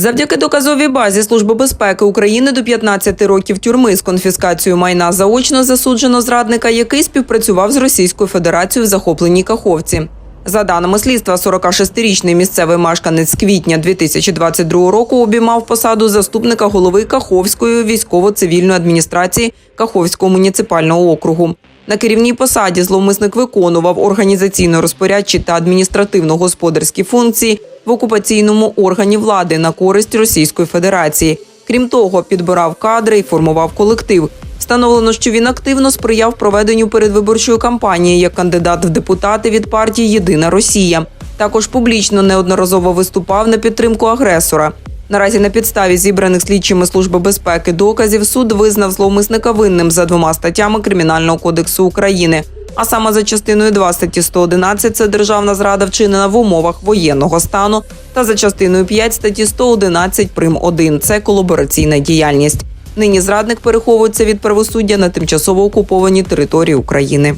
Завдяки доказовій базі Служби безпеки України до 15 років тюрми з конфіскацією майна заочно засуджено зрадника, який співпрацював з Російською Федерацією в захопленій Каховці. За даними слідства, 46-річний місцевий мешканець з квітня 2022 року обіймав посаду заступника голови Каховської військово-цивільної адміністрації Каховського муніципального округу. На керівній посаді зловмисник виконував організаційно-розпорядчі та адміністративно-господарські функції в окупаційному органі влади на користь Російської Федерації. Крім того, підбирав кадри і формував колектив. Встановлено, що він активно сприяв проведенню передвиборчої кампанії як кандидат в депутати від партії Єдина Росія. Також публічно неодноразово виступав на підтримку агресора. Наразі на підставі зібраних слідчими служби безпеки доказів суд визнав зловмисника винним за двома статтями Кримінального кодексу України. А саме за частиною 2 статті 111 – це державна зрада вчинена в умовах воєнного стану, та за частиною 5 статті 111 прим. 1 – це колабораційна діяльність. Нині зрадник переховується від правосуддя на тимчасово окупованій території України.